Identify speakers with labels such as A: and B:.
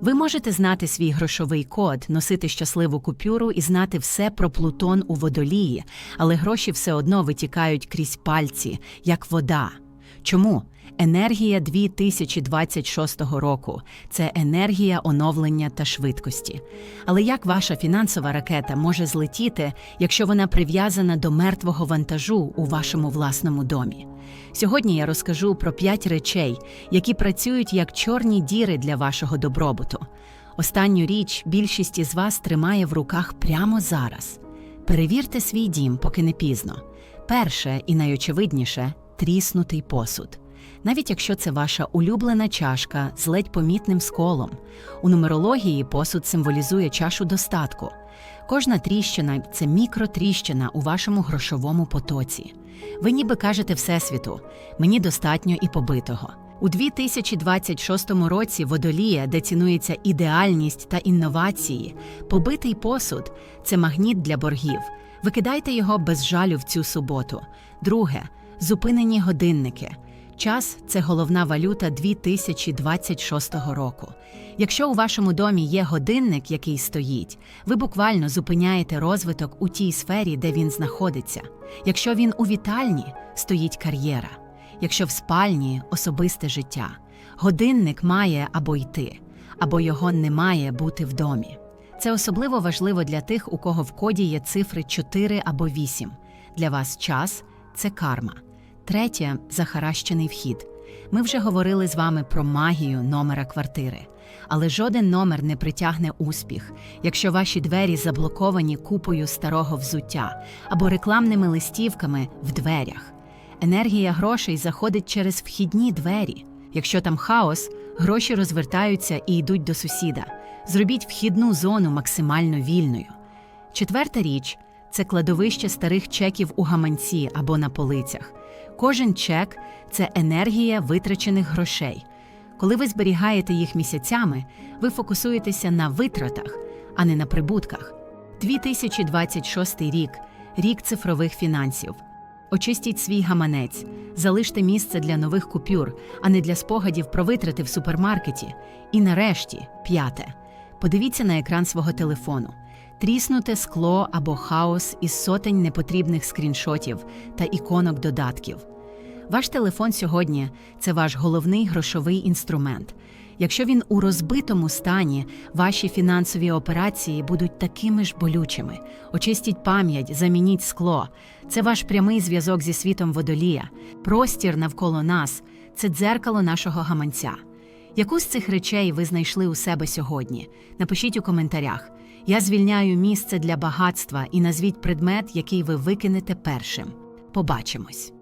A: Ви можете знати свій грошовий код, носити щасливу купюру і знати все про Плутон у водолії, але гроші все одно витікають крізь пальці, як вода. Чому? Енергія 2026 року це енергія оновлення та швидкості. Але як ваша фінансова ракета може злетіти, якщо вона прив'язана до мертвого вантажу у вашому власному домі? Сьогодні я розкажу про п'ять речей, які працюють як чорні діри для вашого добробуту. Останню річ більшість із вас тримає в руках прямо зараз. Перевірте свій дім, поки не пізно. Перше і найочевидніше тріснутий посуд. Навіть якщо це ваша улюблена чашка з ледь помітним сколом. У нумерології посуд символізує чашу достатку. Кожна тріщина це мікротріщина у вашому грошовому потоці. Ви ніби кажете Всесвіту, мені достатньо і побитого. У 2026 році водолія, де цінується ідеальність та інновації, побитий посуд це магніт для боргів. Викидайте його без жалю в цю суботу. Друге зупинені годинники. Час це головна валюта 2026 року. Якщо у вашому домі є годинник, який стоїть, ви буквально зупиняєте розвиток у тій сфері, де він знаходиться. Якщо він у вітальні, стоїть кар'єра. Якщо в спальні особисте життя. Годинник має або йти, або його не має бути в домі. Це особливо важливо для тих, у кого в коді є цифри 4 або 8. Для вас час це карма. Третє захаращений вхід. Ми вже говорили з вами про магію номера квартири. Але жоден номер не притягне успіх, якщо ваші двері заблоковані купою старого взуття або рекламними листівками в дверях. Енергія грошей заходить через вхідні двері. Якщо там хаос, гроші розвертаються і йдуть до сусіда. Зробіть вхідну зону максимально вільною. Четверта річ це кладовище старих чеків у гаманці або на полицях. Кожен чек це енергія витрачених грошей. Коли ви зберігаєте їх місяцями, ви фокусуєтеся на витратах, а не на прибутках. 2026 рік рік цифрових фінансів. Очистіть свій гаманець, залиште місце для нових купюр, а не для спогадів про витрати в супермаркеті. І нарешті, п'яте. Подивіться на екран свого телефону. Тріснуте скло або хаос із сотень непотрібних скріншотів та іконок додатків. Ваш телефон сьогодні це ваш головний грошовий інструмент. Якщо він у розбитому стані, ваші фінансові операції будуть такими ж болючими. Очистіть пам'ять, замініть скло. Це ваш прямий зв'язок зі світом водолія. Простір навколо нас це дзеркало нашого гаманця. Яку з цих речей ви знайшли у себе сьогодні? Напишіть у коментарях. Я звільняю місце для багатства і назвіть предмет, який ви викинете першим. Побачимось.